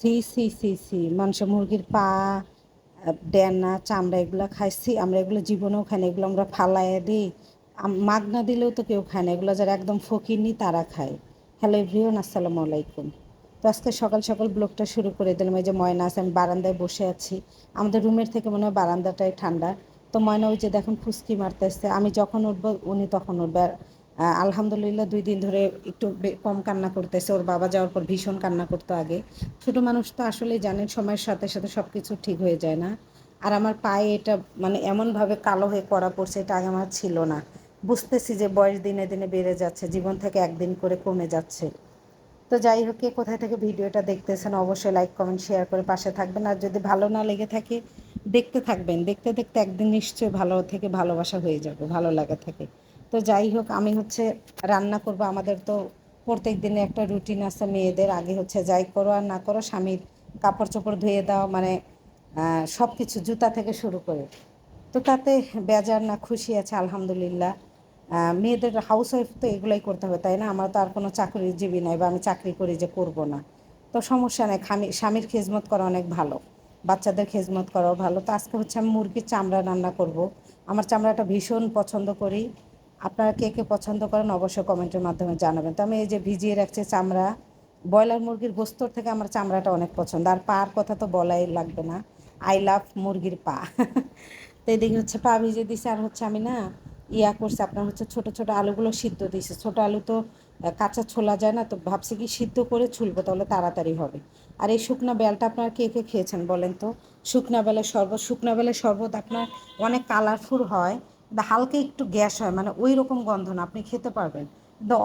C C C C. মাংস, মুরগির পা ডেনা চামড়া এগুলো খাইছি। আমরা এগুলো জীবনেও খাই না, এগুলো আমরা ফালাইয়ে দিই। মাগনা দিলেও তো কেউ খায় না। এগুলো যারা একদম ফকিরনি, তারা খায়। হ্যালো এভরিওন আসসালামু আলাইকুম। তো আজকে সকাল সকাল ব্লগটা শুরু করে দিলাম। এই যে ময়না আছে, আমি বারান্দায় বসে আছি। আমাদের রুমের থেকে মনে হয় বারান্দাটাই ঠান্ডা। তো ময়না ওই যে দেখুন, ফুসকি মারতেছে। আমি যখন উঠবো, উনি তখন উঠবে। আলহামদুলিল্লাহ দুই দিন ধরে একটু কম কান্না করতেছে। ওর বাবা যাওয়ার পর ভীষণ কান্না করতো আগে। ছোট মানুষ তো আসলে জানেন, সময়ের সাথে সাথে সব কিছু ঠিক হয়ে যায় না। আর আমার পায়ে এটা মানে এমনভাবে কালো হয়ে করা পড়ছে, এটা আগে আমার ছিল না। বুঝতেছি যে বয়স দিনে দিনে বেড়ে যাচ্ছে, জীবন থেকে একদিন করে কমে যাচ্ছে। তো যাই হোক কোথায় থেকে ভিডিওটা দেখতেছেন অবশ্যই লাইক কমেন্ট শেয়ার করে পাশে থাকবেন। আর যদি ভালো না লেগে থাকে, দেখতে থাকবেন। দেখতে দেখতে একদিন নিশ্চয়ই ভালো থেকে ভালোবাসা হয়ে যাবে, ভালো লাগা থাকে। তো যাই হোক, আমি হচ্ছে রান্না করব। আমাদের তো প্রত্যেক দিনে একটা রুটিন আছে মেয়েদের। আগে হচ্ছে যাই করো আর না করো, স্বামীর কাপড় চোপড় ধুয়ে দাও মানে সব কিছু জুতা থেকে শুরু করে। তো তাতে বেজার না খুশি আছে, আলহামদুলিল্লাহ। মেয়েদের হাউস ওয়াইফ তো এগুলোই করতে হবে, তাই না? আমার তো আর কোনো চাকরিজীবী নাই বা আমি চাকরি করি যে করব না। তো সমস্যা নেই, খামি, স্বামীর খেজমত করা অনেক ভালো, বাচ্চাদের খেজমত করাও ভালো। তো আজকে হচ্ছে আমি মুরগির চামড়া রান্না করব। আমার চামড়াটা ভীষণ পছন্দ করি। আপনারা কে কে পছন্দ করেন অবশ্যই কমেন্টের মাধ্যমে জানাবেন। তো আমি এই যে ভিজিয়ে রাখছি চামড়া, ব্রয়লার মুরগির গোস্তর থেকে আমার চামড়াটা অনেক পছন্দ। আর পার কথা তো বলাই লাগবে না, আই লাভ মুরগির পা। তো এদিকে হচ্ছে পা ভিজে দিছে, আর হচ্ছে আমি না ইয়া করছে, আপনার হচ্ছে ছোট ছোট আলুগুলো সিদ্ধ দিয়েছে ছোট আলু তো কাঁচা ছোলা যায় না, তো ভাবছি কি সিদ্ধ করে ছুলবো, তাহলে তাড়াতাড়ি হবে। আর এই শুকনো বেলটা আপনার কে কে খেয়েছেন বলেন তো? শুকনা বেলের শরবত শুকনা বেলের শরবত আপনার অনেক কালারফুল হয় হালকা একটু গ্যাস হয় মানে ওই রকম গন্ধ না, আপনি খেতে পারবেন।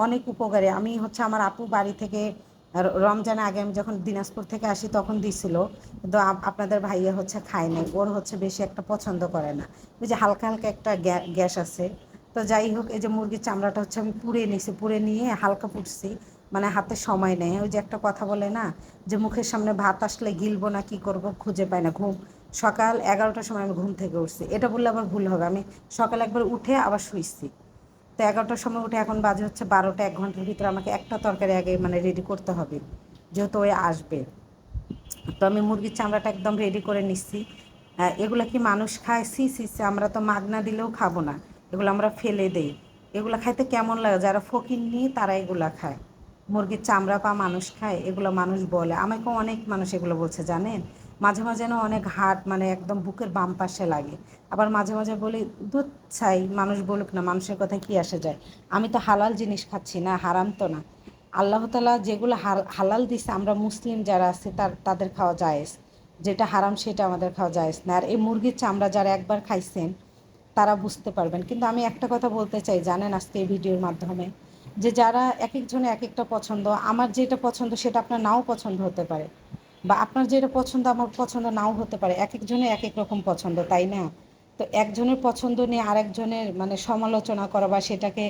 অনেক উপকারী। আমি হচ্ছে আমার আপু বাড়ি থেকে রমজান আগে আমি যখন দিনাজপুর থেকে আসি তখন দিছিল, কিন্তু আপনাদের ভাইয়া হচ্ছে খায় নাই, ওর হচ্ছে বেশি একটা পছন্দ করে না। ওই যে হালকা হালকা একটা গ্যা- গ্যাস আছে। তো যাই হোক, এই যে মুরগির চামড়াটা হচ্ছে আমি পুড়ে নিছি, পুড়ে নিয়ে হালকা পুড়ছি মানে হাতে সময় নেই। ওই যে একটা কথা বলে না যে মুখের সামনে ভাত আসলে গিলবো না, কি করব খুঁজে পাই না, ঘুম, সকাল এগারোটার সময় আমি ঘুম থেকে উঠছি। এটা বললে আবার ভুল হবে, আমি সকাল একবার উঠে আবার শুইছি। তো এগারোটার সময় উঠে এখন বাজে হচ্ছে বারোটা এক ঘণ্টার ভিতরে আমাকে একটা তরকারি আগে মানে রেডি করতে হবে যেহেতু ওই আসবে। তো আমি মুরগির চামড়াটা একদম রেডি করে নিচ্ছি। এগুলো কি মানুষ খায়? সি সি সি, আমরা তো মাগনা দিলেও খাব না। এগুলো আমরা ফেলে দেই। এগুলো খাইতে কেমন লাগে? যারা ফকির নিয়ে তারা এগুলো খায়। মুরগির চামড়া পা মানুষ খায় এগুলো মানুষ বলে। আমাকে অনেক মানুষ এগুলো বলছে জানেন? মাঝে মাঝে না অনেক হাট মানে একদম বুকের বাম পাশে লাগে। আবার মাঝে মাঝে বলি দুধ চাই মানুষ বলুক না, মানুষের কথায় কি আসে যায়? আমি তো হালাল জিনিস খাচ্ছি না, হারাম তো না। আল্লাহ তালা যেগুলো হালাল দিছে, আমরা মুসলিম যারা আছে, তার, তাদের খাওয়া জায়েজ। যেটা হারাম, সেটা আমাদের খাওয়া জায়েজ না। আর এই মুরগির চামড়া যারা একবার খাইছেন, তারা বুঝতে পারবেন। কিন্তু আমি একটা কথা বলতে চাই, জানেন আজকে এই ভিডিওর মাধ্যমে, যে যারা এক একজনে এক একটা পছন্দ, আমার যেটা পছন্দ, সেটা আপনার নাও পছন্দ হতে পারে। বা আপনার যেটা পছন্দ, আমার পছন্দ নাও হতে পারে। এক একজনের এক এক রকম পছন্দ, তাই না? তো একজনের পছন্দ নিয়ে আরেকজনের মানে সমালোচনা করা বা সেটাকে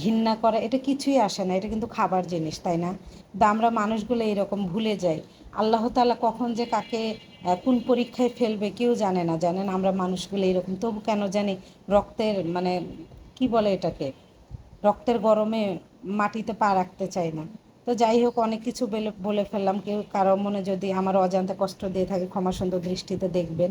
ঘৃণা করা, এটা কিছুই আসে না। এটা কিন্তু খাবার জিনিস, তাই না? কিন্তু আমরা মানুষগুলো এরকম ভুলে যাই। আল্লাহ তাআলা কখন যে কাকে কোন পরীক্ষায় ফেলবে কেউ জানে না। জানেন আমরা মানুষগুলো এরকম, তবু কেন জানি রক্তের মানে কি বলে এটাকে? রক্তের গরমে মাটিতে পা রাখতে চাই না। তো যাই হোক, অনেক কিছু বলে বলে ফেললাম। কেউ কারও মনে যদি আমার অজান্তে কষ্ট দিয়ে থাকে ক্ষমা সুন্দর দৃষ্টিতে দেখবেন।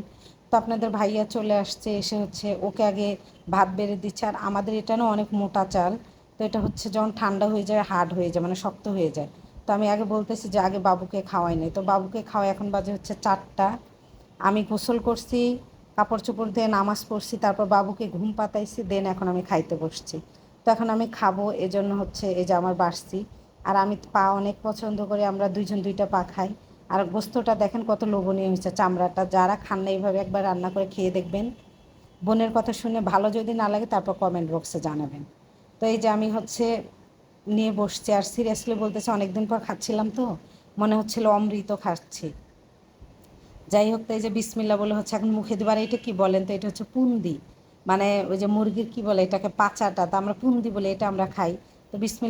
তো আপনাদের ভাইয়া চলে আসছে, এসে হচ্ছে ওকে আগে ভাত বেড়ে দিচ্ছে। আর আমাদের এটা না অনেক মোটা চাল, তো এটা হচ্ছে যখন ঠান্ডা হয়ে যায় হার্ড হয়ে যায় মানে শক্ত হয়ে যায়। তো আমি আগে বলতেছি যে আগে বাবুকে খাওয়াই নাই। তো বাবুকে খাওয়াই এখন বাজে হচ্ছে চারটা। আমি গোসল করছি কাপড় চোপড় দিয়ে নামাজ পড়ছি, তারপর বাবুকে ঘুম পাতাইছি, দেন এখন আমি খাইতে বসছি। তো এখন আমি খাব, এজন্য হচ্ছে এই যে আমার বাড়ছি আর আমি পা অনেক পছন্দ করি, আমরা দুইজন দুইটা পা খাই। আর গোস্তটা দেখেন কত লোভনীয় হয়েছে, চামড়াটা। যারা খান না এইভাবে একবার রান্না করে খেয়ে দেখবেন। বোনের কথা শুনে ভালো যদি না লাগে, তারপর কমেন্ট বক্সে জানাবেন। তো এই যে আমি হচ্ছে নিয়ে বসছি, আর সিরিয়াসলি বলতেছে, অনেকদিন পর খাচ্ছিলাম তো, মনে হচ্ছিল অমৃত খাচ্ছি। যাই হোক, তো এই যে বিসমিল্লা বলে হচ্ছে, এখন মুখে দিবার, এটা কি বলেন তো? এটা হচ্ছে পুন্দি। মানে ওই যে মুরগির কি বলে, এটাকে পাচাটা, তো আমরা পুন্দি বলে এটা আমরা খাই। তো বিসমিল্লা